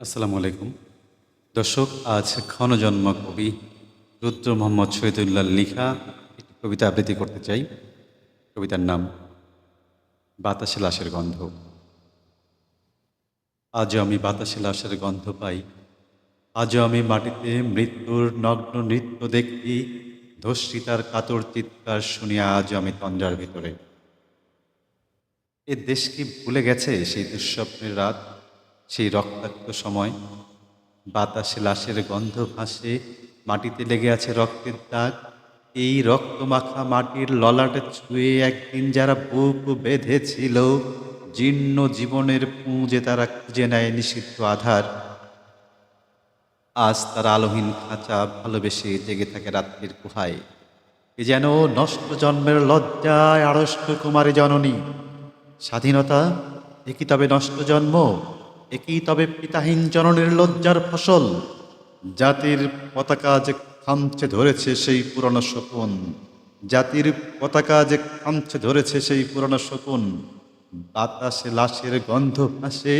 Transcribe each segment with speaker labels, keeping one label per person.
Speaker 1: আসসালামু আলাইকুম। দর্শক, আজ ক্ষণজন্ম কবি রুদ্র মোহাম্মদ শহীদুল্লাহ লিখা একটি কবিতা আবৃত্তি করতে চাই। কবিতার নাম বাতাসে লাশের গন্ধ। আজও আমি বাতাসে লাশের গন্ধ পাই। আজও আমি মাটিতে মৃত্যুর নগ্ন নৃত্য দেখি। ধর্ষিতার কাতর চিৎকার শুনিয়া আজও আমি তন্দ্রার ভিতরে। এ দেশ কি ভুলে গেছে সেই দুঃস্বপ্নের রাত? সেই রক্তাক্ত সময়। বাতাসে লাশের গন্ধ ভাসে, মাটিতে লেগে আছে রক্তের দাগ। এই রক্তমাখা মাটির ললাটে ছুঁয়ে একদিন যারা বুক বেঁধেছিল, জীর্ণ জীবনের পুঁজে তারা খুঁজে নেয় নিষিদ্ধ আধার। আজ তারা আলোহীন খাঁচা ভালোবেসে জেগে থাকে রাত্রির গুহায়। এ যেন নষ্ট জন্মের লজ্জায় আড়ষ্ট কুমারী জননী। স্বাধীনতা একই তবে নষ্ট জন্ম? একই তবে পিতাহীন জননের লজ্জার ফসল। জাতির পতাকা যে খামছে ধরেছে সেই পুরনো শকুন জাতির পতাকা যে খামছে ধরেছে সেই পুরনো শকুন বাতাসে লাশের গন্ধ ভাসে,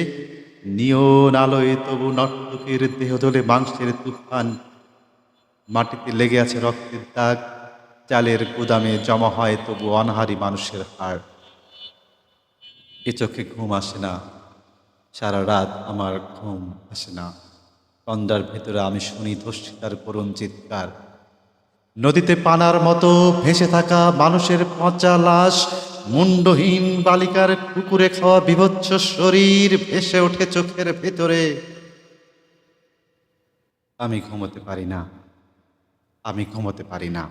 Speaker 1: নিয়ন আলোয় তবু নর্তকীর দেহ দোলে মাংসের তুফান। মাটিতে লেগে আছে রক্তের দাগ, চালের গুদামে জমা হয় তবু অনাহারি মানুষের হাড়। এ চোখে ঘুম আসে না। সারা রাত আমার ঘুম আসে না। তন্দ্রার ভেতরে আমি শুনি ধর্ষিতার করুণ চিৎকার। নদীতে পানার মতো ভেসে থাকা মানুষের পচা লাশ, মুন্ডহীন বালিকার কুকুরে খাওয়া বিভৎস শরীর ভেসে ওঠে চোখের ভেতরে। আমি ঘুমোতে পারি না। আমি ঘুমোতে পারি না।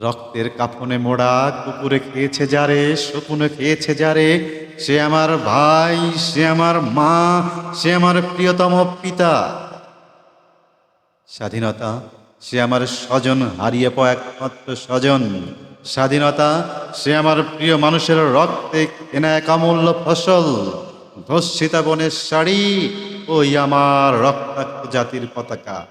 Speaker 1: রক্তের কাফনে মোড়া কুকুরে খেয়েছে যারে, শকুনে খেয়েছে যারে সে আমার ভাই, সে আমার মা, সে আমার প্রিয়তম পিতা। স্বাধীনতা, সে আমার স্বজন, হারিয়ে পাওয়া একমাত্র স্বজন। স্বাধীনতা, সে আমার প্রিয় মানুষের রক্তে কেনা এক অমূল্য ফসল, ধর্ষিতা বনের শাড়ি, ওই আমার রক্তাক্ত জাতির পতাকা।